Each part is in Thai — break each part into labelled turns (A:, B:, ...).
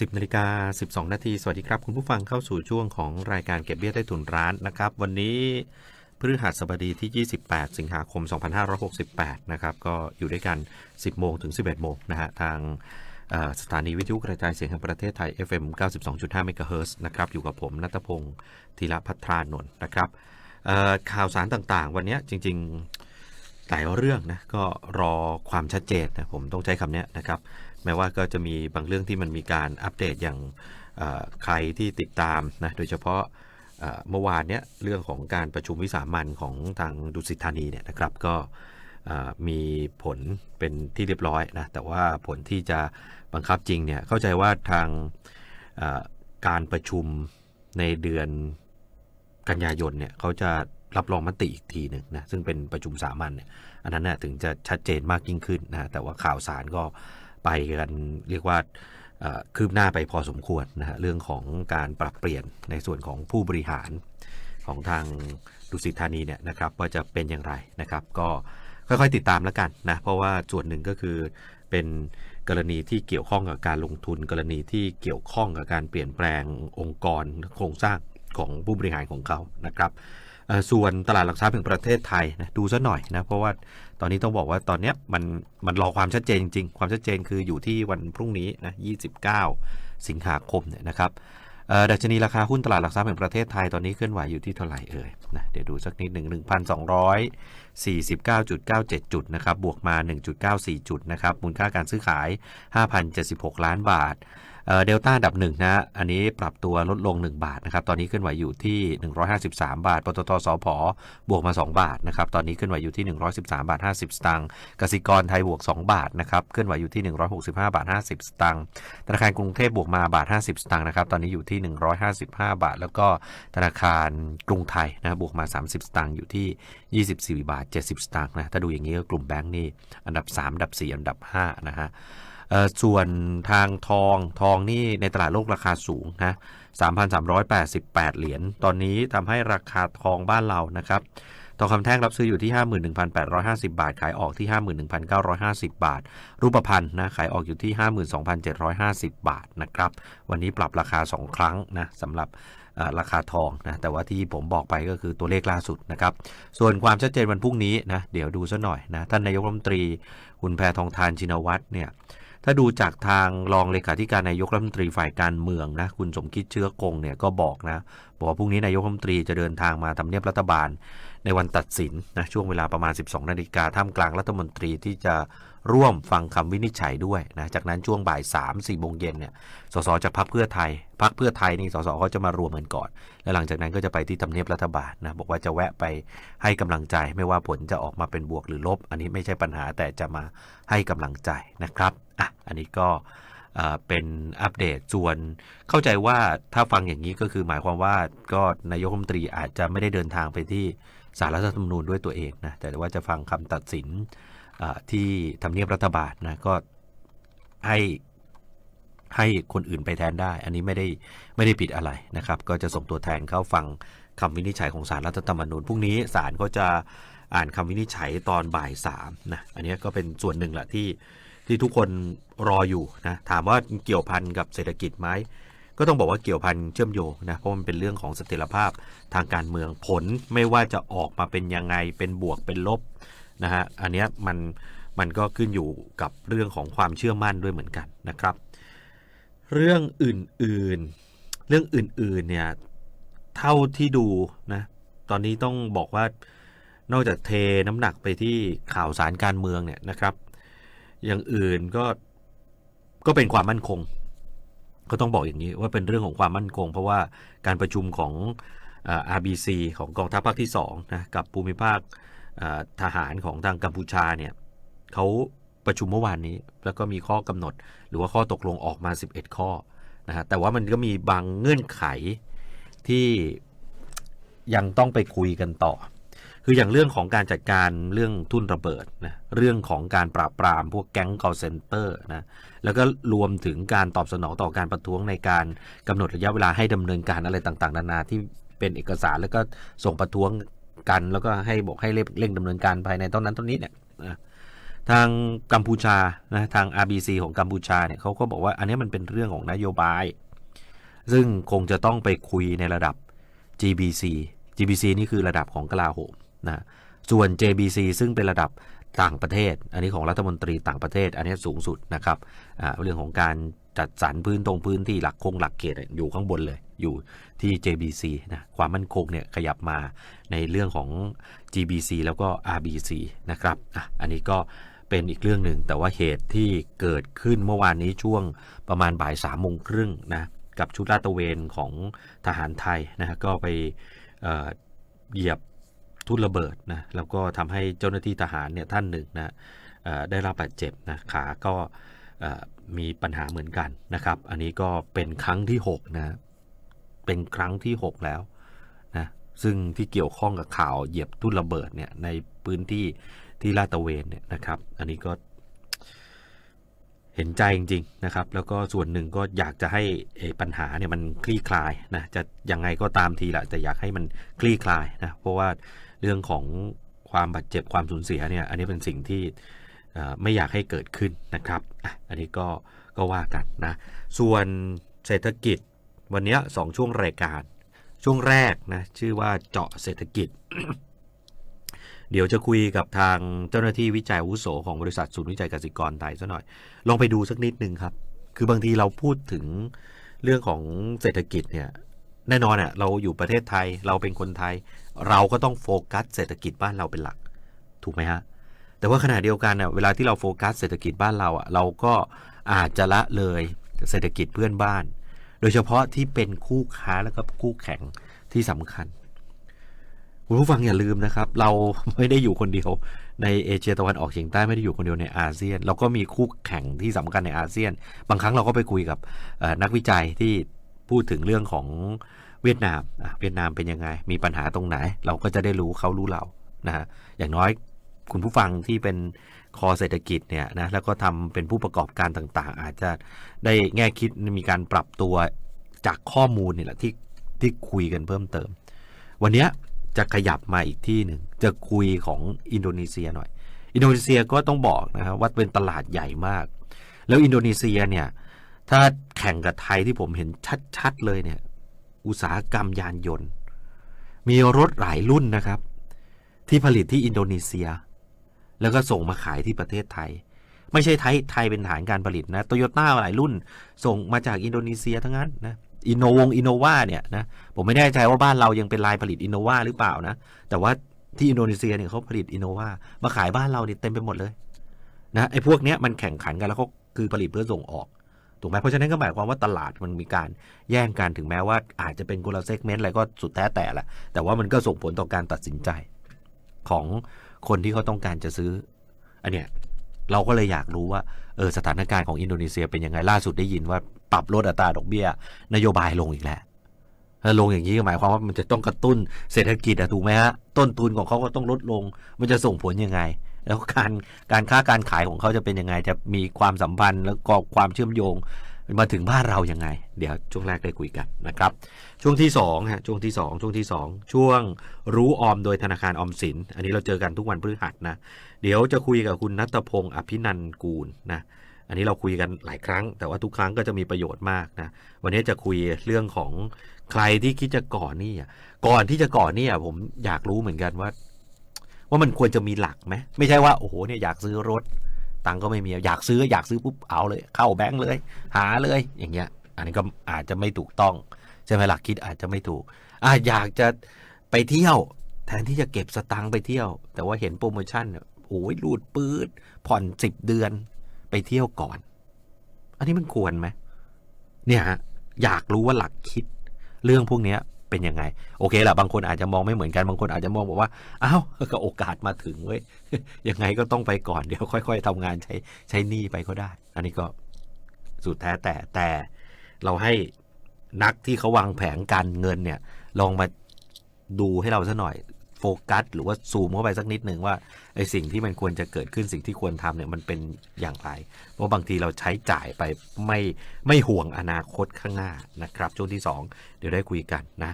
A: 10นาฬิกา12 นาที สวัสดีครับ คุณผู้ฟังเข้าสู่ช่วงของรายการเก็บเบี้ยใต้ถุนร้านนะครับ วันนี้พฤหัสบดีที่ 28 สิงหาคม 2568 นะครับ ก็อยู่ด้วยกัน 10 โมงถึง 11 โมงนะฮะ ทางสถานีวิทยุกระจายเสียงแห่งประเทศไทย FM 92.5เมกะเฮิร์นะครับ อยู่กับผมนัทพงศ์ธีรพัทรานนท์นะครับข่าวสารต่างๆ วันนี้จริงๆหลายเรื่องนะก็รอความชัดเจนนะผมต้องใช้คำนี้นะครับ แม้ว่าก็จะมีบางเรื่องที่มันมีการอัปเดตอย่างใครที่ติดตามนะโดยเฉพาะเมื่อวานเนี้ยเรื่องของการประชุมวิสามันของทางดุสิตธานีเนี่ยนะครับก็มีผลเป็นที่เรียบร้อยนะแต่ว่าผลที่จะบังคับจริงเนี่ยเข้าใจว่าทางการประชุมในเดือนกันยายนเนี่ยเขาจะรับรองมติอีกทีหนึ่งนะซึ่งเป็นประชุมสามัญเนี่ยอันนั้นน่ะถึงจะชัดเจนมากยิ่งขึ้นนะแต่ว่าข่าวสารก็ ไปกันเรียกว่าคืบหน้าไปพอสมควรนะฮะเรื่องของการปรับเปลี่ยนในส่วนของผู้บริหารของทางดุสิตธานีเนี่ยนะครับว่าจะเป็นอย่างไรนะครับ ก็ค่อยๆติดตามแล้วกันนะเพราะว่าส่วนหนึ่งก็คือเป็นกรณีที่เกี่ยวข้องกับการลงทุน กรณีที่เกี่ยวข้องกับการเปลี่ยนแปลงองค์กรโครงสร้างของผู้บริหารของเขานะครับ ส่วนตลาดหลักทรัพย์แห่งประเทศไทยนะดูซะหน่อยนะเพราะว่าตอนนี้ต้องบอกว่าตอนนี้มันมันรอความชัดเจนจริงๆ ความชัดเจนคืออยู่ที่วันพรุ่งนี้นะ29 สิงหาคมเนี่ยนะครับเอ่อดัชนีราคาหุ้นตลาดหลักทรัพย์แห่งประเทศไทยตอนนี้เคลื่อนไหวอยู่ที่เท่าไหร่เอ่ยนะเดี๋ยวดูสักนิดหนึ่ง1,249.97 จุดนะครับบวกมา 1.94 จุดนะครับมูลค่าการซื้อขาย 5,076 ล้านบาท เดลต้าดับหนึ่งนะ อันนี้ปรับตัวลดลง 1 บาทนะครับ ตอนนี้เคลื่อนไหวอยู่ที่ 153 บาท ปตทสพบวกมา 2 บาทนะครับ ตอนนี้เคลื่อนไหวอยู่ที่ 113 บาท 50 สตางค์กสิกรไทยบวก 2 บาทนะครับเคลื่อนไหวอยู่ที่ 165 บาท 50 สตางค์ ธนาคารกรุงเทพบวกมาบาท 50 สตางค์นะครับ ตอนนี้อยู่ที่ 155 บาท แล้วก็ธนาคารกรุงไทยนะบวกมา 30 สตางค์อยู่ที่ 24 บาท 70 สตางค์นะ ถ้าดูอย่างนี้ก็กลุ่มแบงก์นี่อันดับ 3 อันดับ 4 อันดับ5นะฮะ ส่วนทางทองทองนี่ในตลาดโลกราคาสูงนะ3,388 เหรียญ ตอนนี้ทำให้ราคาทองบ้านเรานะครับ ทองคำแท่งรับซื้ออยู่ที่ 51,850 บาท ขายออกที่ 51,950 บาท รูปพรรณนะ ขายออกอยู่ที่ 52,750 บาทนะครับ วันนี้ปรับราคา 2 ครั้งนะสำหรับราคาทองนะ แต่ว่าที่ผมบอกไปก็คือตัวเลขล่าสุดนะครับ ส่วนความชัดเจนวันพรุ่งนี้นะ เดี๋ยวดูซะหน่อยนะ ท่านนายกรัฐมนตรี คุณแพทองทานชินวัตรเนี่ย ถ้าดูจากทางรองเลขาธิการนายกรัฐมนตรีฝ่ายการเมืองนะคุณสมคิดเชื้อกงเนี่ยก็บอกนะบอกว่าพรุ่งนี้นายกรัฐมนตรีจะเดินทางมาทำเนียบรัฐบาล ในวันตัดสินนะช่วงเวลาประมาณ 12 นาฬิกาท่ามกลางรัฐมนตรีที่จะร่วมฟังคำวินิจฉัยด้วยนะจากนั้นช่วงบ่าย 3 4โมงเย็นเนี่ยสสจากพรรคเพื่อไทยพรรคเพื่อไทยนี่สสเขาจะมารวมกันก่อน แล้วหลังจากนั้นก็จะไปที่ทำเนียบรัฐบาลนะบอกว่าจะแวะไปให้กำลังใจไม่ว่าผลจะออกมาเป็นบวกหรือลบ อันนี้ไม่ใช่ปัญหาแต่จะมาให้กำลังใจนะครับอะอันนี้ก็เป็นอัปเดตส่วนเข้าใจว่าถ้าฟังอย่างนี้ก็คือหมายความว่าก็นายกรัฐมนตรีอาจจะไม่ได้เดินทางไปที่ สารรัฐธรรมนูญด้วยตัวเองนะแต่ว่าจะฟังคำตัดสินที่ทำเนียบรัฐบาลนะก็ให้ให้คนอื่นไปแทนได้ อันนี้ไม่ได้ไม่ได้ผิดอะไรนะครับ ก็จะส่งตัวแทนเข้าฟังคำวินิจฉัยของสารรัฐธรรมนูญพรุ่งนี้ศาลก็จะอ่านคำวินิจฉัยตอนบ่ายสามนะอันนี้ก็เป็นส่วนหนึ่งแหละที่ที่ทุกคนรออยู่นะถามว่าเกี่ยวพันกับเศรษฐกิจไหม ก็ต้องบอกว่าเกี่ยวพันเชื่อมโยงนะเพราะมันเป็นเรื่องของเสถียรภาพทางการเมืองผลไม่ว่าจะออกมาเป็นยังไงเป็นบวกเป็นลบนะฮะอันนี้มันมันก็ขึ้นอยู่กับเรื่องของความเชื่อมั่นด้วยเหมือนกันนะครับ เรื่องอื่นๆ เรื่องอื่นๆเนี่ยเท่าที่ดูนะตอนนี้ต้องบอกว่านอกจากเทน้ำหนักไปที่ข่าวสารการเมืองเนี่ยนะครับ อย่างอื่นก็ก็เป็นความมั่นคง ก็ต้องบอกอย่างนี้ว่าเป็นเรื่องของความมั่นคง เพราะว่าการประชุมของ RBC ของกองทัพภาคที่2นะกับภูมิภาคทหารของทางกัมพูชาเนี่ยเขาประชุมเมื่อวานนี้ แล้วก็มีข้อกำหนด หรือว่าข้อตกลงออกมา 11 ข้อนะฮะแต่ว่ามันก็มีบางเงื่อนไขที่ยังต้องไปคุยกันต่อ คืออย่างเรื่องของการจัดการเรื่องทุ่นระเบิดนะเรื่องของการปราบปรามพวกแก๊ง call center นะแล้วก็รวมถึงการตอบสนองต่อการประท้วงในการกำหนดระยะเวลาให้ดำเนินการอะไรต่างๆ นานาที่เป็นเอกสารแล้วก็ส่งประท้วงกัน แล้วก็ให้บอกให้เร่งเร่งดำเนินการภายในตอนนั้นตอนนี้เนี่ยนะทางกัมพูชานะทาง RBC ของกัมพูชาเนี่ยเขาก็บอกว่าอันนี้มันเป็นเรื่องของนโยบาย ซึ่งคงจะต้องไปคุยในระดับ GBC GBC นี่คือระดับของกลาโหม นะส่วน JBC ซึ่งเป็นระดับต่างประเทศ อันนี้ของรัฐมนตรีต่างประเทศ อันนี้สูงสุดนะครับเรื่องของการจัดสรรพื้นตรงพื้นที่หลักคงหลักเขตอยู่ข้างบนเลยอยู่ที่ JBC นะความมั่นคงเนี่ยขยับมาในเรื่องของ GBC แล้วก็ RBC นะครับอะอันนี้ก็เป็นอีกเรื่องหนึ่งแต่ว่าเหตุที่เกิดขึ้นเมื่อวานนี้ช่วงประมาณบ่ายสามโมงครึ่งนะกับชุดลาดตระเวนของทหารไทยนะก็ไปเหยียบ ทุ่นระเบิดนะแล้วก็ทำให้เจ้าหน้าที่ทหารเนี่ยท่านหนึ่งนะได้รับบาดเจ็บนะขาก็มีปัญหาเหมือนกันนะครับ อันนี้ก็เป็นครั้งที่6นะเป็นครั้งที่ 6 แล้วนะซึ่งที่เกี่ยวข้องกับข่าวเหยียบทุ่นระเบิดเนี่ยในพื้นที่ที่ลาดตะเวนเนี่ยนะครับ อันนี้ก็เห็นใจจริงๆนะครับ แล้วก็ส่วนหนึ่งก็อยากจะให้ปัญหาเนี่ยมันคลี่คลายนะจะยังไงก็ตามทีแหละแต่อยากให้มันคลี่คลายนะเพราะว่า เรื่องของความบาดเจ็บความสูญเสียเนี่ยอันนี้เป็นสิ่งที่ไม่อยากให้เกิดขึ้นนะครับอะอันนี้ก็ก็ว่ากันนะ ส่วนเศรษฐกิจวันเนี้ยสองช่วงรายการ ช่วงแรกนะชื่อว่าเจาะเศรษฐกิจ เดี๋ยวจะคุยกับทางเจ้าหน้าที่วิจัยวุโสของบริษัทศูนย์วิจัยเกษตรกรไทยซะหน่อย ลองไปดูสักนิดนึงครับ คือบางทีเราพูดถึงเรื่องของเศรษฐกิจเนี่ย แน่นอนอะเราอยู่ประเทศไทยเราเป็นคนไทย เราก็ต้องโฟกัสเศรษฐกิจบ้านเราเป็นหลัก ถูกไหมฮะแต่ว่าขณะเดียวกันอะเวลาที่เราโฟกัสเศรษฐกิจบ้านเราอะเราก็อาจจะละเลยเศรษฐกิจเพื่อนบ้าน โดยเฉพาะที่เป็นคู่ค้าแล้วก็คู่แข่งที่สำคัญคุณผู้ฟังอย่าลืมนะครับ เราไม่ได้อยู่คนเดียวในเอเชียตะวันออกเฉียงใต้ไม่ได้อยู่คนเดียวในอาเซียน เราก็มีคู่แข่งที่สำคัญในอาเซียน บางครั้งเราก็ไปคุยกับนักวิจัยที่ พูดถึงเรื่องของเวียดนามเวียดนามเป็นยังไง มีปัญหาตรงไหน เราก็จะได้รู้เขารู้เรานะฮะอย่างน้อยคุณผู้ฟังที่เป็นคอเศรษฐกิจเนี่ยนะแล้วก็ทำเป็นผู้ประกอบการต่างๆ อาจจะได้แง่คิดมีการปรับตัวจากข้อมูลนี่แหละที่ที่คุยกันเพิ่มเติม วันนี้จะขยับมาอีกที่หนึ่งจะคุยของอินโดนีเซียหน่อย อินโดนีเซียก็ต้องบอกนะครับว่าเป็นตลาดใหญ่มาก แล้วอินโดนีเซียเนี่ย ถ้าแข่งกับไทยที่ผมเห็นชัดๆเลยเนี่ย อุตสาหกรรมยานยนต์ มีรถหลายรุ่นนะครับ ที่ผลิตที่อินโดนีเซีย แล้วก็ส่งมาขายที่ประเทศไทย ไม่ใช่ไทยไทยเป็นฐานการผลิตนะโตโยต้าหลายรุ่น ส่งมาจากอินโดนีเซียทั้งนั้นนะอินโนวงอินโนวาเนี่ยนะผมไม่แน่ใจว่าบ้านเรายังเป็นลายผลิตอินโนวาหรือเปล่านะ แต่ว่าที่อินโดนีเซียเนี่ยเขาผลิตอินโนวามาขายบ้านเราเนี่ยเต็มไปหมดเลยนะไอ้พวกเนี้ยมันแข่งขันกันแล้วก็คือผลิตเพื่อส่งออก ถูกไหมเพราะฉะนั้นก็หมายความว่าตลาดมันมีการแย่งกันถึงแม้ว่าอาจจะเป็นคนละเซกเมนต์อะไรก็สุดแท้แต่แหละแต่ว่ามันก็ส่งผลต่อการตัดสินใจ ของคนที่เขาต้องการจะซื้ออันเนี้ยเราก็เลยอยากรู้ว่าเออสถานการณ์ของอินโดนีเซียเป็นยังไงล่าสุดได้ยินว่าปรับลดอัตราดอกเบี้ย นโยบายลงอีกแล้วลงอย่างนี้ก็หมายความว่ามันจะต้องกระตุ้นเศรษฐกิจอะถูกไหมฮะต้นทุนของเขาก็ต้องลดลง มันจะส่งผลยังไง แล้วการการค้าการขายของเขาจะเป็นยังไง จะมีความสัมพันธ์แล้วก็ความเชื่อมโยงมาถึงบ้านเรายังไง เดี๋ยวช่วงแรกได้คุยกันนะครับ ช่วงที่สองฮะช่วงที่สองช่วงที่สองช่วงรู้ออมโดยธนาคารออมสิน อันนี้เราเจอกันทุกวันพฤหัสนะ เดี๋ยวจะคุยกับคุณนัทพงศ์อภินันกูลนะอันนี้เราคุยกันหลายครั้ง แต่ว่าทุกครั้งก็จะมีประโยชน์มากนะวันนี้จะคุยเรื่องของใครที่คิดจะก่อนหนี่ก่อนที่จะก่อนหนี่ผมอยากรู้เหมือนกันว่า ว่ามันควรจะมีหลักไหมไม่ใช่ว่าโอ้โหเนี่ยอยากซื้อรถ ตังก็ไม่มีอยากซื้ออยากซื้อปุ๊บเอาเลย เข้าแบงค์เลย หาเลยอย่างเงี้ย อันนี้ก็อาจจะไม่ถูกต้องใช่ไหมหลักคิดอาจจะไม่ถูกอะอยากจะไปเที่ยว แทนที่จะเก็บสตังค์ไปเที่ยว แต่ว่าเห็นโปรโมชั่นโอ้ยรูดปื๊ดผ่อนสิบเดือนไปเที่ยวก่อน อันนี้มันควรไหมเนี่ยฮะอยากรู้ว่าหลักคิด เรื่องพวกเนี้ย เป็นยังไง โอเคแหละบางคนอาจจะมองไม่เหมือนกันบางคนอาจจะมองบอกว่าอ้าวก็โอกาสมาถึงเว้ยยังไงก็ต้องไปก่อนเดี๋ยวค่อย ๆทำงานใช้ใช้หนี้ไปก็ได้ อันนี้ก็สุดแท้แต่แต่เราให้นักที่เขาวางแผนการเงินเนี่ยลองมาดูให้เราซะหน่อยโฟกัสหรือว่าซูมเข้าไปสักนิดหนึ่งว่า ไอสิ่งที่มันควรจะเกิดขึ้นสิ่งที่ควรทำเนี่ยมันเป็นอย่างไร เพราะบางทีเราใช้จ่ายไปไม่ไม่ห่วงอนาคตข้างหน้านะครับ ช่วงที่ 2 เดี๋ยวได้คุยกันนะ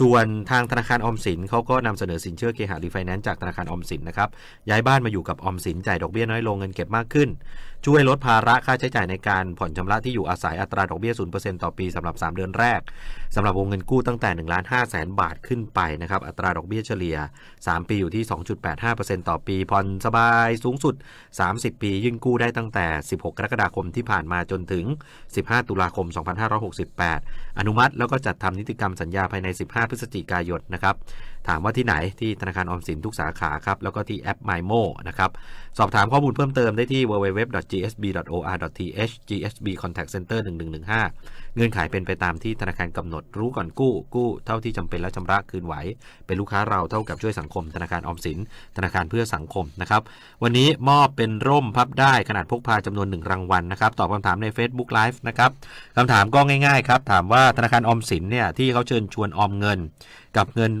A: ส่วนทางธนาคารออมสินเขาก็นำเสนอสินเชื่อเคหะรีไฟแนนซ์จากธนาคารออมสินนะครับย้ายบ้านมาอยู่กับออมสินจ่ายดอกเบี้ยน้อยลงเงินเก็บมากขึ้น ช่วยลดภาระค่าใช้จ่ายในการผ่อนชำระที่อยู่อาศัยอัตราดอกเบี้ย0%ต่อปีสำหรับ 3 เดือนแรกสำหรับวงเงินกู้ตั้งแต่1ล้าน5แสนบาทขึ้นไปนะครับอัตราดอกเบี้ยเฉลี่ย 3 ปีอยู่ที่ 2.85%ต่อปีผ่อนสบายสูงสุด 30 ปี ยื่นกู้ได้ตั้งแต่ 16 กรกฎาคมที่ผ่านมาจนถึง 15 ตุลาคม 2568 อนุมัติแล้วก็จัดทำนิติกรรมสัญญาภายใน 15 พฤศจิกายนนะครับ ถามว่าที่ไหนที่ธนาคารออมสินทุกสาขาครับ แล้วก็ที่แอป MyMo นะครับ สอบถามข้อมูลเพิ่มเติมได้ที่ www.gsb.or.th GSB Contact Center 1115 เงื่อนไขเป็นไปตามที่ธนาคารกำหนดรู้ก่อนกู้ กู้เท่าที่จำเป็นและชำระคืนไหว เป็นลูกค้าเราเท่ากับช่วยสังคม ธนาคารออมสิน ธนาคารเพื่อสังคมนะครับ วันนี้มอบเป็นร่มพับได้ขนาดพกพาจำนวนหนึ่งรางวัลนะครับ ตอบคำถามใน Facebook Live นะครับคำถามก็ง่ายๆครับ ถามว่าธนาคารออมสินเนี่ยที่เขาเชิญชวนออมเงิน กับเงิน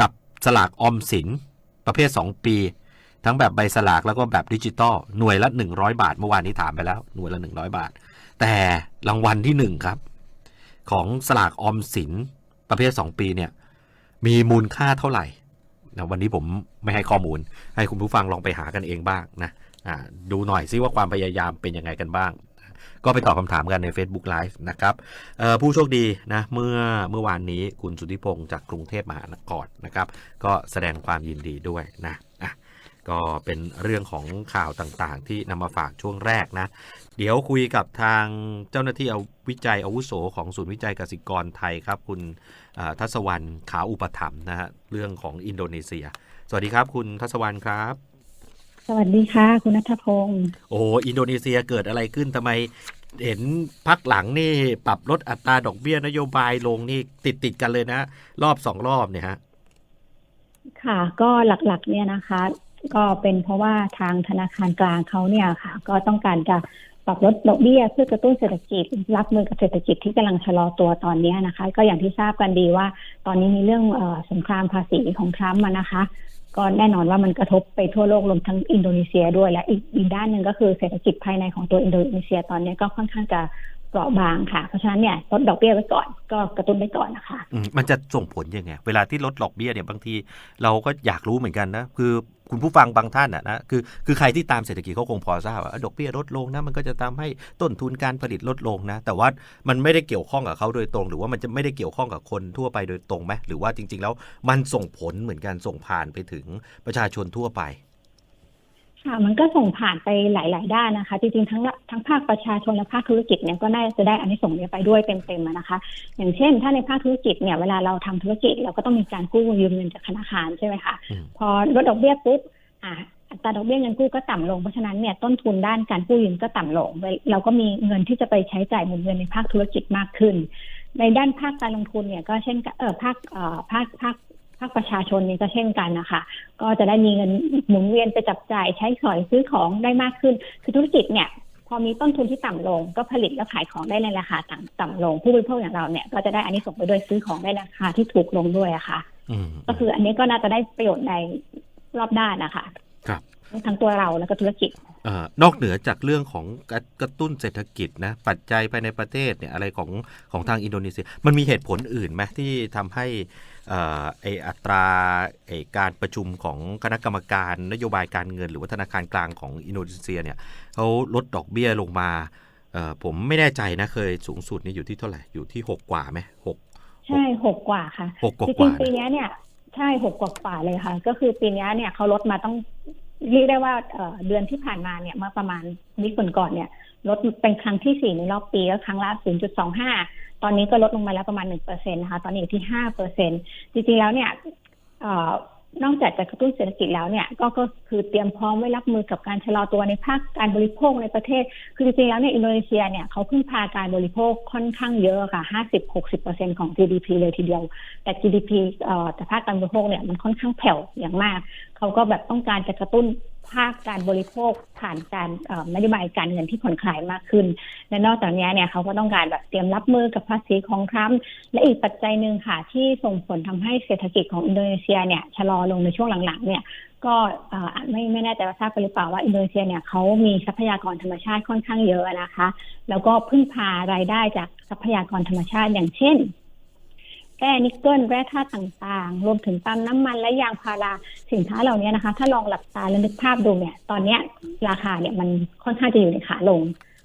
A: กับสลากออมสินประเภท 2 ปี ทั้งแบบใบสลากแล้วก็แบบดิจิตอลหน่วยละ 100 บาท เมื่อวานนี้ถามไปแล้วหน่วยละ 100 บาท แต่รางวัลที่ 1 ครับ ของสลากออมสินประเภท 2 ปีเนี่ยมีมูลค่าเท่าไหร่นะวันนี้ผมไม่ให้ข้อมูล ให้คุณผู้ฟังลองไปหากันเองบ้างนะดูหน่อยซิว่าความพยายามเป็นยังไงกันบ้าง ก็ไปตอบคำถามกันใน Facebook Live นะครับผู้โชคดีนะเมื่อเมื่อวานนี้คุณสุทธิพงศ์จากกรุงเทพมหานครนะครับ ก็แสดงความยินดีด้วยนะก็เป็นเรื่องของข่าวต่างๆ ที่นำมาฝากช่วงแรกนะ เดี๋ยวคุยกับทางเจ้าหน้าที่เอาวิจัยอาวุโสของศูนย์วิจัยกสิกรไทยครับ คุณทัศวรรณขาอุปถัมภ์นะฮะเรื่องของอินโดนีเซีย สวัสดีครับ คุณทัศวรรณครับ
B: วัสดีค่ะ คุณนัทพงศ์
A: โอ้โหอินโดนีเซียเกิดอะไรขึ้นทำไมเห็นพักหลังนี่ปรับลดอัตราดอกเบี้ยนโยบายลงนี่ติดติดๆกันเลยนะ รอบสองรอบเนี่ยฮะ
B: ค่ะ ก็หลักๆ เนี่ยนะคะ ก็เป็นเพราะว่าทางธนาคารกลางเขาเนี่ยค่ะ ก็ต้องการจะปรับลดดอกเบี้ยเพื่อกระตุ้นเศรษฐกิจ รับมือกับเศรษฐกิจที่กำลังชะลอตัวตอนนี้นะคะ ก็อย่างที่ทราบกันดีว่า ตอนนี้มีเรื่องเออสงครามภาษีของทรัมป์มานะคะ ก็แน่นอนว่ามันกระทบไปทั่วโลกรวมทั้งอินโดนีเซียด้วยและอีกอีกด้านหนึ่งก็คือเศรษฐกิจภายในของตัวอินโดนีเซียตอนนี้ก็ค่อนข้างจะเปราะบางค่ะ เพราะฉะนั้นเนี่ยลดดอกเบี้ยไว้ก่อน ก็กระตุ้นไว้ก่อนนะคะ
A: มันจะส่งผลยังไง เวลาที่ลดดอกเบี้ยเนี่ยบางที เราก็อยากรู้เหมือนกันนะ คือ คุณผู้ฟังบางท่านอะนะคือคือใครที่ตามเศรษฐกิจเขาคงพอทราบว่าดอกเบี้ยลดลงนะมันก็จะทำให้ต้นทุนการผลิตลดลงนะ แต่ว่ามันไม่ได้เกี่ยวข้องกับเขาโดยตรง หรือว่ามันจะไม่ได้เกี่ยวข้องกับคนทั่วไปโดยตรงไหมหรือว่าจริง ๆ แล้วมันส่งผลเหมือนกันส่งผ่านไปถึงประชาชนทั่วไป
B: ค่ะมันก็ส่งผ่านไปหลาย ๆ ด้านนะคะ จริง ๆ ทั้งทั้งภาคประชาชนและภาคธุรกิจเนี่ยก็น่าจะได้อันนี้ส่งส์นี้ไปด้วยเต็มๆอะนะคะ อย่างเช่น ถ้าในภาคธุรกิจเนี่ยเวลาเราทำธุรกิจเราก็ต้องมีการกู้ยืมเงินจากธนาคารใช่ไหมคะ
A: อืม
B: พอลดดอกเบี้ยปุ๊บอะอัตราดอกเบี้ยเงินกู้ก็ต่ำลงเพราะฉะนั้นเนี่ยต้นทุนด้านการกู้ยืมก็ต่ำลงเวเราก็มีเงินที่จะไปใช้จ่ายหมุนเวียนในภาคธุรกิจมากขึ้น ในด้านภาคการลงทุนเนี่ยก็เช่นกันเออภาคเอ่อภาคภาคภาคประชาชนเนี่ยก็เช่นกันนะคะ ก็จะได้มีเงินหมุนเวียนไปจับจ่ายใช้สอยซื้อของได้มากขึ้น คือธุรกิจเนี่ยพอมีต้นทุนที่ต่ำลง ก็ผลิตและขายของได้ในราคาต่ำต่ำลง ผู้บริโภคอย่างเราเนี่ยก็จะได้อันนี้ส่งส์ไปด้วยซื้อของได้ราคาที่ถูกลงด้วยอะค่ะ
A: อืม
B: ก็คืออันนี้ก็น่าจะได้ประโยชน์ในรอบด้านนะคะ
A: ครับ
B: ทั้งตัวเราแล้วก็ธุรกิจ
A: เอ่อนอกเหนือจากเรื่องของกระกระตุ้นเศรษฐกิจนะปัจจัยภายในประเทศเนี่ยอะไรของของทางอินโดนีเซีย มันมีเหตุผลอื่นไหมที่ทำให้เอ่อ ไออัตราไอการประชุมของคณะกรรมการนโยบายการเงิน หรือว่าธนาคารกลางของอินโดนีเซียเนี่ยเขาลดดอกเบี้ยลงมาเอ่อผมไม่แน่ใจนะเคยสูงสุดนี่อยู่ที่เท่าไหร่อยู่ที่6กว่าไหมหก
B: ใช่หกกว่าค่ะ
A: หกก
B: จ
A: ว่า
B: ริงๆปี
A: ๆนะ
B: เนี้ยเนี่ยใช่หกกว่าๆเลยค่ะ ก็คือปีเนี้ยเนี่ยเขาลดมาต้องเรียกได้ว่าเอ่อเดือนที่ผ่านมาเนี่ยเมื่อประมาณวิกก่อนๆเนี่ย ลดเป็นครั้งที่สี่ในรอบปีก็ครั้งละ 0.25 ตอนนี้ก็ลดลงมาแล้วประมาณ 1%นะคะ ตอนนี้อยู่ที่ 5%จริงๆ แล้วเนี่ยอนอกจากจะกระตุ้นเศรษฐกิจแล้วเนี่ยก็ก็คือเตรียมพร้อมไว้รับมือกับการชะลอตัวในภาคการบริโภคในประเทศ คือจริงๆแล้วเนี่ยอินโดนีเซียเนี่ยเขาพึ่งพาการบริโภคค่อนข้างเยอะค่ะ50-60%ของ GDP เลยทีเดียว แต่ GDP อ่อแต่ภาคการบริโภคเนี่ยมันค่อนข้างแผ่วอย่างมาก เขาก็แบบต้องการจะกระตุ้น ภาคการบริโภคผ่านการอ่อนโยบายการเงินที่ผ่อนคลายมากขึ้น และนอกจากนี้เนี่ยเขาก็ต้องการแบบเตรียมรับมือกับภาษีของทรัมป์และอีกปัจจัยหนึ่งค่ะที่ส่งผลทำให้เศรษฐกิจของอินโดนีเซียเนี่ยชะลอลงในช่วงหลังๆ เนี่ยก็อ่อไม่ไม่แน่ใจว่าทราบไปหรือเปล่าว่าอินโดนีเซียเนี่ยเขามีทรัพยากรธรรมชาติค่อนข้างเยอะนะคะ แล้วก็พึ่งพารายได้จากทรัพยากรธรรมชาติอย่างเช่น แร่นิกเกิลแร่ธาตุต่างๆ รวมถึงปั๊มน้ำมันและยางพาราสินค้าเหล่านี้นะคะ ถ้าลองหลับตาและนึกภาพดูเนี่ย ตอนเนี้ยราคาเนี่ยมันค่อนข้างจะอยู่ในขาลง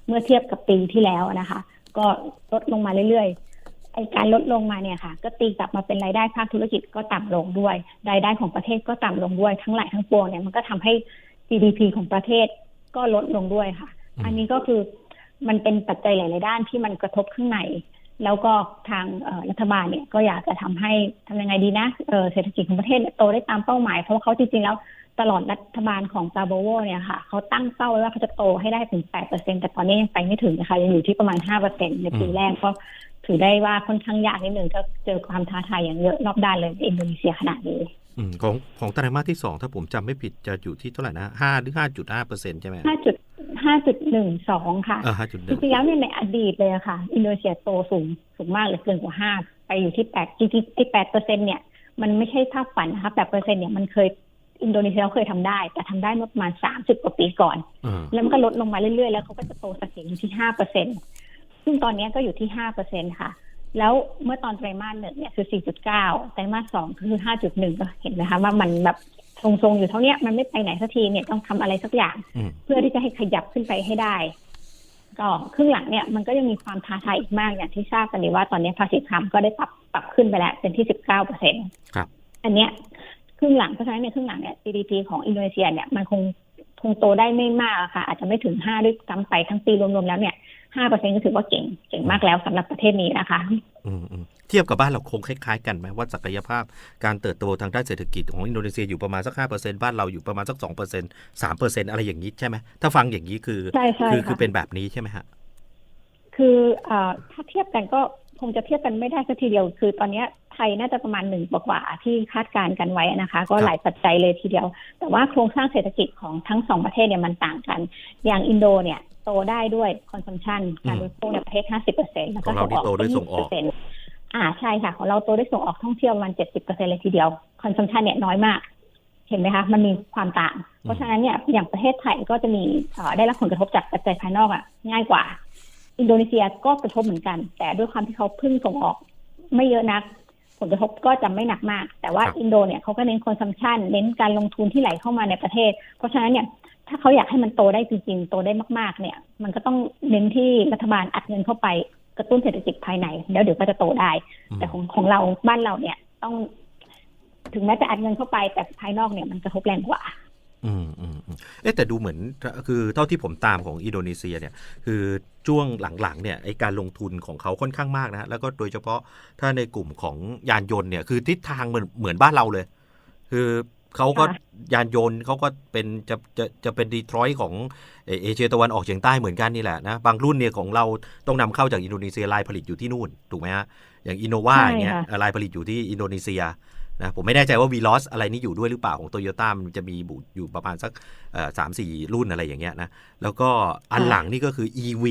B: เมื่อเทียบกับปีที่แล้วนะคะ ก็ลดลงมาเรื่อยๆไอการลดลงมาเนี่ยค่ะ ก็ตีกลับมาเป็นรายได้ภาคธุรกิจก็ต่ำลงด้วย รายได้ของประเทศก็ต่ำลงด้วยทั้งหลายทั้งปวงเนี่ยมันก็ทำให้ GDP ของประเทศก็ลดลงด้วยค่ะ
A: อั
B: นนี้ก็คือมันเป็นปัจจัยหลาย ๆ ด้านที่มันกระทบข้างใน แล้วก็ทางเอ่อรัฐบาลเนี่ยก็อยากจะทำให้ทำยังไงดีนะเอ่อเศรษฐกิจของประเทศเนี่ยโตได้ตามเป้าหมาย เพราะว่าเขาจริงๆแล้วตลอดรัฐบาลของซาโบโวเนี่ยค่ะเขาตั้งเป้าไว้ว่าเขาจะโตให้ได้ถึง 8%แต่ตอนนี้ยังไปไม่ถึงนะคะยังอยู่ที่ประมาณ 5%ในปีแรกก็ถือได้ว่าค่อนข้างยากนิดหนึ่งก็เจอความท้าทายอย่างเยอะรอบด้านเลยในอินโดนีเซียขนาดนี้
A: อืมของของไตรมาสที่สองถ้าผมจำไม่ผิดจะอยู่ที่เท่าไหร่นะห้าหรือห้าจุดห้าเปอร์เซ็นต์ใช่ไหม
B: 5.5.12 ค่ะ
A: เออห้าจุดห
B: จ
A: นึ่ง
B: ริงๆแล้วเนี่ยในอดีตเลยอะค่ะ อินโดนีเซียโตสูงสูงมากเลยเกินกว่าห้าไปอยู่ที่แปดจริงๆไอ้แปดเปอร์เซ็นเนี่ยมันไม่ใช่ภาพฝันนะคะแปดเปอร์เซ็นเนี่ยมันเคยอินโดนีเซียเขาเคยทำได้ แต่ทำได้เมื่อประมาณสามสิบกว่าปีก่อน
A: เออ
B: แล้วมันก็ลดลงมาเรื่อยๆ แล้วเขาก็จะโตสักอยู่ที่ห้าเปอร์เซ็นซึ่งตอนนี้ก็อยู่ที่ห้าเปอร์เซ็นค่ะ แล้วเมื่อตอนไตรมาสหนึ่งเนี่ยคือสี่จุดเก้าไตรมาสสองคือห้าจุดหนึ่งก็เห็นไหมคะว่ามันแบบ ทรงๆอยู่เท่าเนี้ยมันไม่ไปไหนสักทีเนี่ยต้องทำอะไรสักอย่าง
A: อืม
B: เพื่อที่จะให้ขยับขึ้นไปให้ได้ ก็ครึ่งหลังเนี่ยมันก็ยังมีความท้าทายอีกมากอย่างที่ทราบกันดีว่าตอนนี้ภาษีทรัมป์ก็ได้ปรับปรับขึ้นไปแล้วเป็นที่สิบเก้าเปอร์เซ็น
A: ครับ
B: อันเนี้ยครึ่งหลังเพราะฉะนั้นในครึ่งหลังเนี่ย GDP ของอินโดนีเซียเนี่ยมันคง คงโตได้ไม่มากอะค่ะ อาจจะไม่ถึงห้าด้วยซ้ำไปทั้งปีรวมๆแล้วเนี่ยห้าเปอร์เซ็นก็ถือว่าเก่งเก่งมากแล้วสำหรับประเทศนี้นะคะ
A: อืมอืมเทียบกับบ้านเราคงคล้ายๆกันไหมว่าศักยภาพการเติบโตทางด้านเศรษฐกิจของอินโดนีเซียอยู่ประมาณสักห้าเปอร์เซ็นบ้านเราอยู่ประมาณสักสองเปอร์เซ็นสามเปอร์เซ็นอะไรอย่างนี้ใช่ไหมถ้าฟังอย่างนี้คือ
B: ใช่ใช่
A: คือ
B: ค่ะ
A: คือเป็นแบบนี้ใช่ไหมฮะ
B: คือเอ่อถ้าเทียบกันก็คงจะเทียบกันไม่ได้สักทีเดียว คือตอนเนี้ย ไทยน่าจะประมาณหนึ่งกว่าๆที่คาดการณ์กันไว้นะคะ ก็
A: ครับ
B: หลายปัจจัยเลยทีเดียว แต่ว่าโครงสร้างเศรษฐกิจของทั้งสองประเทศเนี่ยมันต่างกัน อย่างอินโดเนี่ยโตได้ด้วยคอนซัมชันการบริโภคในประเทศ 50เปอร์เซ็นต์แล้ว
A: ข
B: ก็
A: องเรานี่โตด้วยส่งออก
B: 20%อ่าใช่ค่ะ ของเราโตด้วยส่งออกท่องเที่ยวประมาณ 70เปอร์เซ็นเลยทีเดียวคอนซัมชันเนี่ยน้อยมากเห็นไหมคะ มันมีความต่าง เพราะฉะนั้นเนี่ย อย่างประเทศไทยก็จะมีเอ่อได้รับผลกระทบจากปัจจัยภายนอกอะ ง่ายกว่า อินโดนีเซียก็กระทบเหมือนกัน แต่ด้วยความที่เขาพึ่งส่งออก ไม่เยอะนัก ผลกระทบก็จะไม่หนักมาก แต่ว่า
A: ครับ
B: อินโดเนี่ยเขาก็เน้นคอนซัมชันเน้นการลงทุนที่ไหลเข้ามาในประเทศ เพราะฉะนั้นเนี่ยถ้าเขาอยากให้มันโตได้จริงๆ โตได้มากๆ เนี่ย มันก็ต้องเน้นที่รัฐบาลอัดเงินเข้าไปกระตุ้นเศรษฐกิจภายใน แล้วเดี๋ยวก็จะโตได้
A: อืม
B: แต่ของของเราบ้านเราเนี่ยต้อง ถึงแม้จะอัดเงินเข้าไปแต่ภายนอกเนี่ยมันกระทบแรงกว่า
A: อืมอืมอืมเอ๊ะแต่ดูเหมือนคือเท่าที่ผมตามของอินโดนีเซียเนี่ย คือช่วงหลังๆเนี่ยไอการลงทุนของเขาค่อนข้างมากนะฮะแล้วก็โดยเฉพาะถ้าในกลุ่มของยานยนต์เนี่ยคือทิศทางเหมือนเหมือนบ้านเราเลย คือเขาก็
B: ค่ะ
A: ยานยนต์เขาก็เป็นจะจะจะเป็นดีทรอยต์ของเอเอเชียตะวันออกเฉียงใต้เหมือนกันนี่แหละนะบางรุ่นเนี่ยของเราต้องนำเข้าจากอินโดนีเซียลายผลิตอยู่ที่นู่นถูกไหมฮะอย่างอินโนวา
B: ใช่
A: อย่างเงี้ย
B: ค่ะ
A: ลายผลิตอยู่ที่อินโดนีเซีย นะผมไม่แน่ใจว่า v ีลอสอะไรนี่อยู่ด้วยหรือเปล่าของโตโยต้ามันจะมีบุอยู่ประมาณสักสามสี่รุ่นอะไรอย่างเงี้ยนะแล้วก็อันหลังนี่ก็คือ EV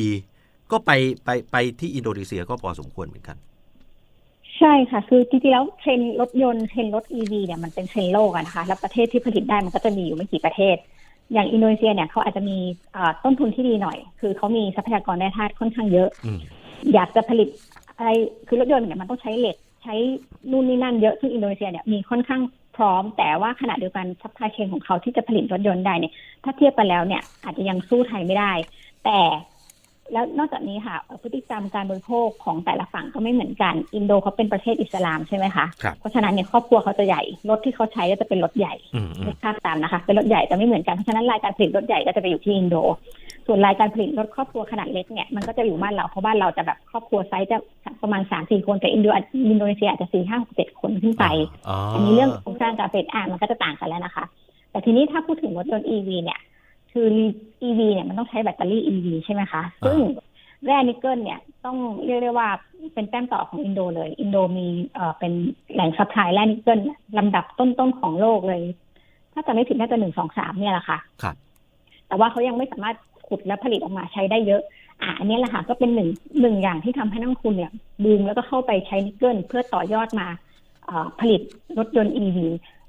A: ก็ไปไปไปที่อินโดนีเซียก็พอสมควรเหมือนกัน
B: ใช่ค่ะ คือจริงๆแล้วเทรนด์รถยนต์เทรนด์รถ EV เนี่ยมันเป็นเทรนด์โลกอะนะคะ แล้วประเทศที่ผลิตได้มันก็จะมีอยู่ไม่กี่ประเทศ อย่างอินโดนีเซียเนี่ยเขาอาจจะมีเอ่อต้นทุนที่ดีหน่อย คือเขามีทรัพยากรแร่ธาตุค่อนข้างเยอะ
A: อืม
B: อยากจะผลิตอะไรคือรถยนต์เนี่ยมันต้องใช้เหล็กใช้นู่นนี่นั่นเยอะซึ่งอินโดนีเซียเนี่ยมีค่อนข้างพร้อม แต่ว่าขณะเดียวกันซัพพลายเชนของเขาที่จะผลิตรถยนต์ได้เนี่ย ถ้าเทียบกันแล้วเนี่ย อาจจะยังสู้ไทยไม่ได้ แต่แล้วนอกจากนี้ค่ะ พฤติกรรมการบริโภคของแต่ละฝั่งก็ไม่เหมือนกัน อินโดเขาเป็นประเทศอิสลามใช่ไหมคะ
A: ครับ
B: เพราะฉะนั้นเนี่ยครอบครัวเขาจะใหญ่ รถที่เขาใช้ก็จะเป็นรถใหญ่
A: อืมอืม
B: นึกภาพตามนะคะ เป็นรถใหญ่จะไม่เหมือนกัน เพราะฉะนั้นรายการผลิตรถใหญ่ก็จะไปอยู่ที่อินโด ส่วนรายการผลิตรถครอบครัวขนาดเล็กเนี่ยมันก็จะอยู่บ้านเราเพราะบ้านเราจะแบบครอบครัวไซส์จะประมาณสามสี่คนแต่อินโดอินโดนีเซียอาจจะสี่ห้าหกเจ็ดคนขึ้นไป
A: อ๋อ
B: อั
A: อั
B: นนี้เรื่องโครงสร้างการผลิตอ่ามันก็จะต่างกันแล้วนะคะ แต่ทีนี้ถ้าพูดถึงรถยนต์ EV เนี่ย คือ EV เนี่ยมันต้องใช้แบตเตอรี่ EV ใช่ไหมคะซึ่งแร่นิกเกิลเนี่ยต้องเรียกได้ว่าเป็นแต้มต่อของอินโดเลย อินโดมีเอ่อเป็นแหล่งซัพพลายแร่นิกเกิลลำดับต้นๆของโลกเลย ถ้าจำไม่ผิดน่าจะหนึ่งสองสามเนี่ยแหละค่ะ
A: ครับ
B: แต่ว่าเขายังไม่สามารถ ขุดและผลิตออกมาใช้ได้เยอะอะอันนี้แหละค่ะก็เป็นหนึ่งหนึ่งอย่างที่ทำให้นักลงทุนเนี่ยบูมแล้วก็เข้าไปใช้นิกเกิลเพื่อต่อยอดมาผลิตรถยนต์ EV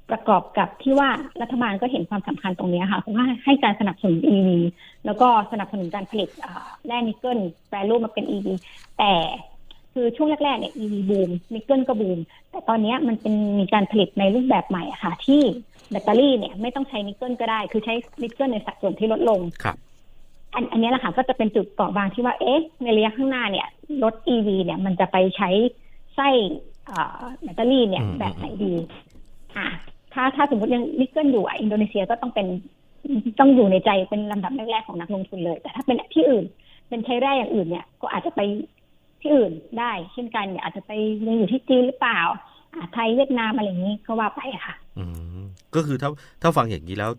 B: ประกอบกับที่ว่ารัฐบาลก็เห็นความสำคัญตรงนี้ค่ะเพราะว่าให้การสนับสนุน EV แล้วก็สนับสนุนการผลิตแร่นิกเกิลแปรรูปมาเป็น EV แต่คือช่วงแรกๆเนี่ย EV บูมนิกเกิลก็บูม แต่ตอนนี้มันเป็นมีการผลิตในรูปแบบใหม่ค่ะ ที่แบตเตอรี่เนี่ยไม่ต้องใช้นิกเกิลก็ได้ คือใช้นิกเกิลในสัดส่วนที่ลดลง
A: ครับ
B: อันอันนี้แหละค่ะก็จะเป็นจุดเปราะบางที่ว่าเอ๊ะในระยะข้างหน้าเนี่ยรถ EV เนี่ยมันจะไปใช้ไส้เอ่อแบตเตอรี่เนี่ย
A: อืม
B: แบบไหนดี อะถ้าถ้าสมมติยังนิกเกิลอยู่อะอินโดนีเซียก็ต้องเป็นต้องอยู่ในใจเป็นลำดับแรกๆของนักลงทุนเลย แต่ถ้าเป็นที่อื่น เป็นใช้แร่อย่างอื่นเนี่ย ก็อาจจะไปที่อื่นได้ เช่นกันเนี่ยอาจจะไปยังอยู่ที่จีนหรือเปล่าอะไทยเวียดนามอะไรอย่างนี้ก็ว่าไปอะค่ะ
A: อืมก็คือถ้าถ้าฟังอย่างนี้แล้ว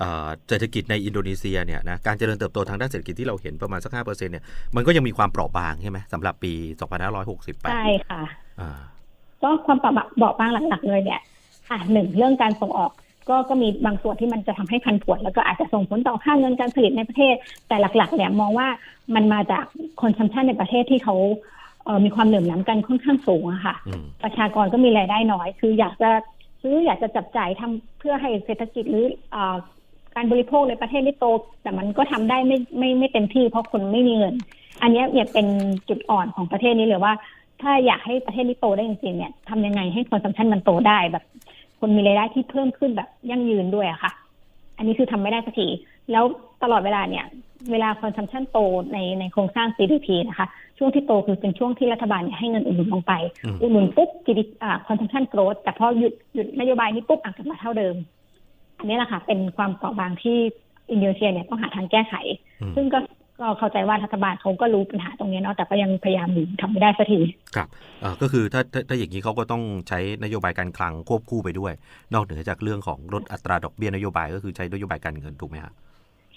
A: เอ่อเศรษฐกิจในอินโดนีเซียเนี่ยนะการเจริญเติบโตทางด้านเศรษฐกิจที่เราเห็นประมาณสักห้าเปอร์เซ็นต์เนี่ยมันก็ยังมีความเปราะบางใช่ไหมสำหรับปี2568
B: ใช่ค่ะ
A: อ่า
B: ก็ความเปราะเบาบางหลักๆเลยเนี่ยอะหนึ่งเรื่องการส่งออกก็ก็มีบางส่วนที่มันจะทำให้พันผวนแล้วก็อาจจะส่งผลต่อค่าเงินการผลิตในประเทศ แต่หลักๆเนี่ยมองว่ามันมาจากคอนซัมชันในประเทศที่เขาเอ่อมีความเหลื่อมล้ำกันค่อนข้างสูงอะค่ะ
A: อืม
B: ประชากรก็มีรายได้น้อย คืออยากจะซื้ออยากจะจับจ่ายทำเพื่อให้เศรษฐกิจหรือเอ่อ การบริโภคในประเทศได้โต แต่มันก็ทำได้ไม่ไม่ไม่เต็มที่เพราะคนไม่มีเงิน อันเนี้ยเนี่ยเป็นจุดอ่อนของประเทศนี้เลยว่า ถ้าอยากให้ประเทศนี้โตได้จริงๆเนี่ยทำยังไงให้คอนซัมชันมันโตได้แบบ คนมีรายได้ที่เพิ่มขึ้นแบบยั่งยืนด้วยอะค่ะ อันนี้คือทำไม่ได้สักทีแล้วตลอดเวลาเนี่ย เวลาคอนซัมชันโตในในโครงสร้าง GDP นะคะ ช่วงที่โตคือเป็นช่วงที่รัฐบาลเนี่ยให้เงินอุดหนุนลงไป
A: อืม
B: อุดหนุนปุ๊บ GDP อ่า consumption growth แต่พอหยุดหยุดนโยบายนี้ปุ๊บอะกลับมาเท่าเดิม อันนี้แหละค่ะเป็นความเปราะบางที่อินโดนีเซียเนี่ยต้องหาทางแก้ไข
A: อืม
B: ซึ่งก็ก็เข้าใจว่ารัฐบาลเขาก็รู้ปัญหาตรงนี้เนาะแต่ก็ยังพยายามอยู่ทำไม่ได้สักที
A: ครับเอ่อก็คือถ้าถ้าถ้าอย่างนี้เขาก็ต้องใช้นโยบายการคลังควบคู่ไปด้วย นอกเหนือจากเรื่องของลดอัตราดอกเบี้ยนโยบายก็คือใช้นโยบายการเงินถูกไหมฮะ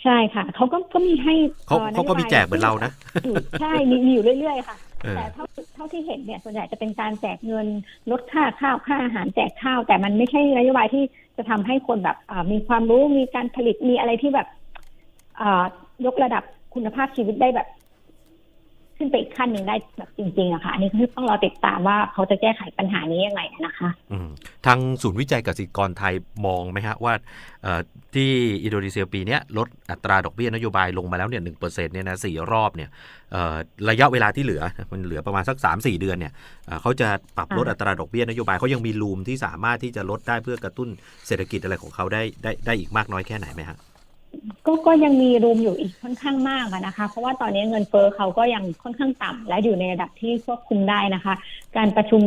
B: ใช่ค่ะเขาก็ก็มีให้
A: เขา
B: อ่อน
A: เขาก็มี
B: โยบย
A: แจกเหมือนเรานะ
B: อยู่ใช่มีมีอยู่เรื่อยๆค่ะ
A: เออ
B: แต่เท่าเท่าที่เห็นเนี่ยส่วนใหญ่จะเป็นการแจกเงินลดค่าข้าวค่าอาหารแจกข้าว แต่มันไม่ใช่นโยบายที่ จะทำให้คนแบบมีความรู้มีการผลิตมีอะไรที่แบบยกระดับคุณภาพชีวิตได้แบบ ขึ้นไปอีกขั้นหนึ่งได้แบบจริงๆอะค่ะอันนี้ก็คือต้องรอติดตามว่าเขาจะแก้ไขปัญหานี้ยังไงนะคะ
A: อืมทางศูนย์วิจัยกสิกรไทยมองไหมฮะว่าเอ่อที่อินโดนีเซียปีเนี้ยลดอัตราดอกเบี้ยนโยบายลงมาแล้วเนี่ยหนึ่งเปอร์เซ็นต์เนี่ยนะสี่รอบเนี่ยเอ่อระยะเวลาที่เหลือมันเหลือประมาณสักสามสี่เดือนเนี่ยเอ่อเขาจะปรับลด
B: ค่ะ
A: อัตราดอกเบี้ยนโยบายเขายังมีรูมที่สามารถที่จะลดได้เพื่อกระตุ้นเศรษฐกิจอะไรของเขาได้ได้ได้อีกมากน้อยแค่ไหนไหมฮะ
B: ก็ก็ยังมีรูมอยู่อีกค่อนข้างมากนะคะ เพราะว่าตอนนี้เงินเฟ้อเขาก็ยังค่อนข้างต่ำและอยู่ในระดับที่ควบคุมได้นะคะ การประชุม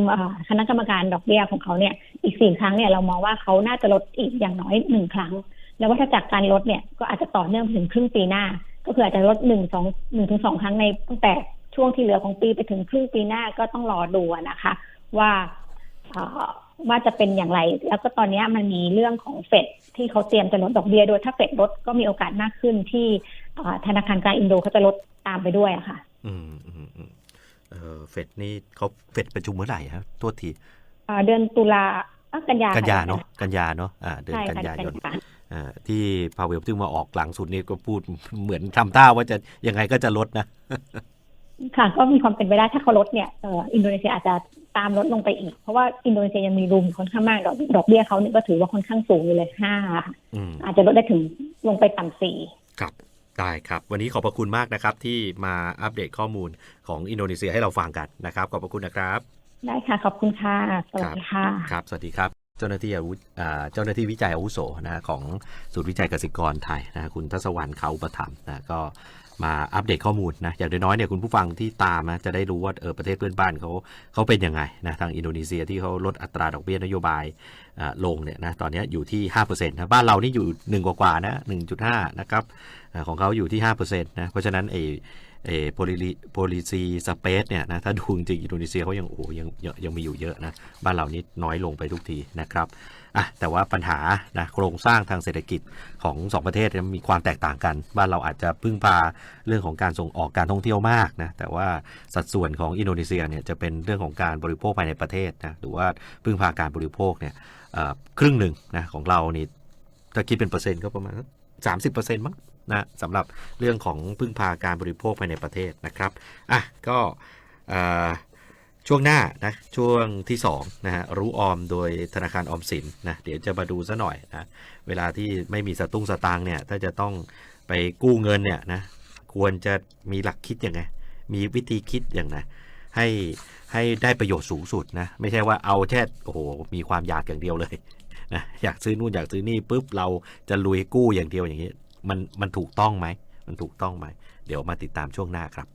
B: คณะกรรมการดอกเบี้ยของเขาเนี่ยอีกสี่ครั้งเนี่ยเรามองว่าเขาน่าจะลดอีกอย่างน้อยหนึ่งครั้ง แล้ววัฏจักการลดเนี่ยก็อาจจะต่อเนื่องถึงครึ่งปีหน้า ก็คืออาจจะลดหนึ่งสองหนึ่งถึงสองครั้งในตั้งแต่ช่วงที่เหลือของปีไปถึงครึ่งปีหน้าก็ต้องรอดูนะคะ ว่า ว่าจะเป็นอย่างไร แล้วก็ตอนนี้มันมีเรื่องของเฟดที่เขาเตรียมจะลดดอกเบี้ยโดยถ้าเฟดลดก็มีโอกาสมากขึ้นที่เอ่อธนาคารกลางอินโดเขาจะลดตามไปด้วยอะค่ะ
A: อืมอืมอืมเออเฟดนี่เขาเฟดประชุมเมื่อไหร่ฮะโทษที
B: เอ่อเดือนตุลาเอ้อกันยา
A: กันยา
B: ค่ะ
A: เนาะกันยาเนาะอ่าเดือน
B: ใช่
A: กัน
B: ค่ะ
A: ยายน
B: ค่ะ
A: อ่าที่พาเวลซึ่งมาออกหลังสุดนี่ก็พูดเหมือนทำท่าว่าจะยังไงก็จะลดนะ
B: ค่ะก็มีความเป็นไปได้ถ้าเขาลดเนี่ยเอ่ออินโดนีเซียอาจจะตามลดลงไปอีก เพราะว่าอินโดนีเซียยังมีรูมค่อนข้างมาก ดอกดอกเบี้ยเขาเนี่ยก็ถือว่าค่อนข้างสูงอยู่เลยห้าค่ะ
A: อืม
B: อาจจะลดได้ถึงลงไปต่ำสี่
A: ครับได้ครับ วันนี้ขอบพระคุณมากนะครับ ที่มาอัปเดตข้อมูลของอินโดนีเซียให้เราฟังกันนะครับ ขอบพระคุณนะครับ
B: ได้ค่ะ ขอบคุณค่ะสวัสดีค่ะ
A: ครับ สวัสดีครับเจ้าหน้าที่อาวุธอ่าเจ้าหน้าที่วิจัยอาวุโสนะของศูนย์วิจัยเกษตรกรไทยนะคุณทัศวรรณเขาประถมภ์นะก็ มาอัปเดตข้อมูลนะอย่างน้อยๆเนี่ยคุณผู้ฟังที่ตามนะจะได้รู้ว่าเออประเทศเพื่อนบ้านเขาเขาเป็นยังไงนะทางอินโดนีเซียที่เขาลดอัตราดอกเบี้ยนโยบายลงเนี่ยนะตอนนี้อยู่ที่5%นะบ้านเรานี่อยู่ 1 กว่าๆนะ1.5 นะครับอของเขาอยู่ที่5%นะเพราะฉะนั้นเอเอโพลิโพลิซีสเปซเนี่ยนะถ้าดูจริงอินโดนีเซียเขายังโอ้ยังยังมีอยู่เยอะนะบ้านเรานี่น้อยลงไปทุกทีนะครับ อะแต่ว่าปัญหานะโครงสร้างทางเศรษฐกิจของสองประเทศมีความแตกต่างกันบ้านเราอาจจะพึ่งพาเรื่องของการส่งออกการท่องเที่ยวมากนะแต่ว่าสัดส่วนของอินโดนีเซียเนี่ยจะเป็นเรื่องของการบริโภคภายในประเทศนะหรือว่าพึ่งพาการบริโภคเนี่ยครึ่งหนึ่งนะของเรานี่ถ้าคิดเป็นเปอร์เซ็นต์ก็ประมาณสามสิบเปอร์เซ็นต์มั้งนะสำหรับเรื่องของพึ่งพาการบริโภคภายในประเทศนะครับอะก็ ช่วงหน้านะช่วงที่2นะฮะรู้ออมโดยธนาคารออมสินนะเดี๋ยวจะมาดูซะหน่อยนะเวลาที่ไม่มีสตุ้งสตางเนี่ยถ้าจะต้องไปกู้เงินเนี่ยนะควรจะมีหลักคิดยังไงมีวิธีคิดอย่างไรให้ให้ได้ประโยชน์สูงสุดนะไม่ใช่ว่าเอาแค่โอ้โหมีความอยากอย่างเดียวเลยนะอยากซื้อนู่นอยากซื้อนี่ปุ๊บเราจะลุยกู้อย่างเดียวอย่างนี้มันมันถูกต้องไหมมันถูกต้องไหมเดี๋ยวมาติดตามช่วงหน้าครับ